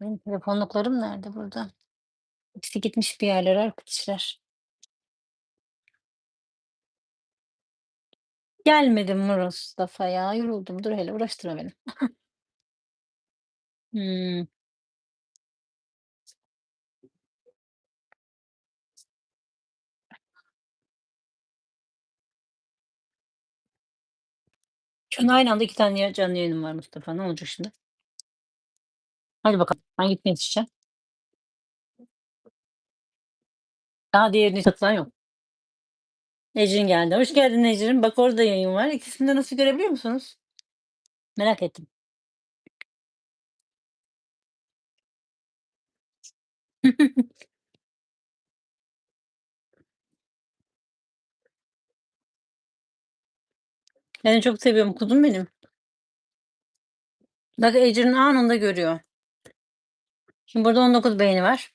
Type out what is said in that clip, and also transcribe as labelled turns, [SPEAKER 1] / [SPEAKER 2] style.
[SPEAKER 1] Benim telefonluklarım nerede burada? Hepsi gitmiş bir yerlere arkadaşlar. Gelmedi Mustafa ya. Yoruldum. Dur hele uğraştırma beni. Hımm. Şu an aynı anda 2 tane canlı yayınım var Mustafa. Ne olacak şimdi? Hadi bakalım. Hangisine yetişeceğim? Daha diğerine katılan yok. Ecrin geldi. Hoş geldin Ecrin. Bak orada yayın var. İkisini de nasıl görebiliyor musunuz? Merak ettim. Seni çok seviyorum kuzum benim. Bak Ecrin anında görüyor. Şimdi burada 19 beğeni var.